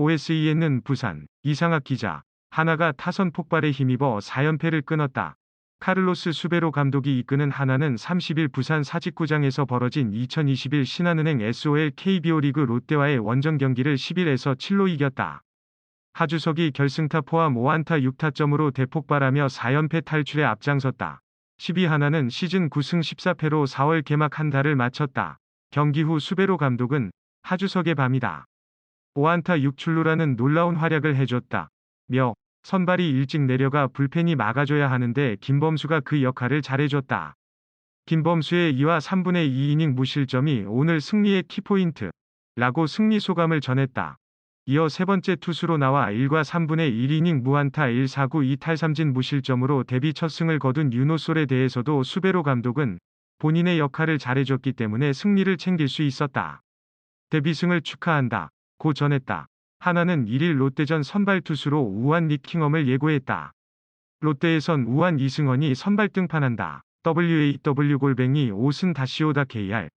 OSEN은 부산, 이상학 기자. 하나가 타선 폭발에 힘입어 4연패를 끊었다. 카를로스 수베로 감독이 이끄는 하나는 30일 부산 사직구장에서 벌어진 2021 신한은행 SOL KBO 리그 롯데와의 원정 경기를 11에서 7로 이겼다. 하주석이 결승타 포함 5안타 6타점으로 대폭발하며 4연패 탈출에 앞장섰다. 12 하나는 시즌 9승 14패로 4월 개막 한 달을 마쳤다. 경기 후 수베로 감독은 하주석의 밤이다. 5안타 6출루라는 놀라운 활약을 해줬다. 며 선발이 일찍 내려가 불펜이 막아줘야 하는데 김범수가 그 역할을 잘해줬다. 김범수의 2와 3분의 2이닝 무실점이 오늘 승리의 키포인트. 라고 승리 소감을 전했다. 이어 세 번째 투수로 나와 1과 3분의 1이닝 무안타 1사구 2탈삼진 무실점으로 데뷔 첫 승을 거둔 유노솔에 대해서도 수베로 감독은 본인의 역할을 잘해줬기 때문에 승리를 챙길 수 있었다. 데뷔승을 축하한다. 고 전했다. 하나는 1일 롯데전 선발 투수로 우한 닉킹엄을 예고했다. 롯데에선 우한 이승원이 선발 등판한다. WAW 골뱅이 5승 다시오다 KR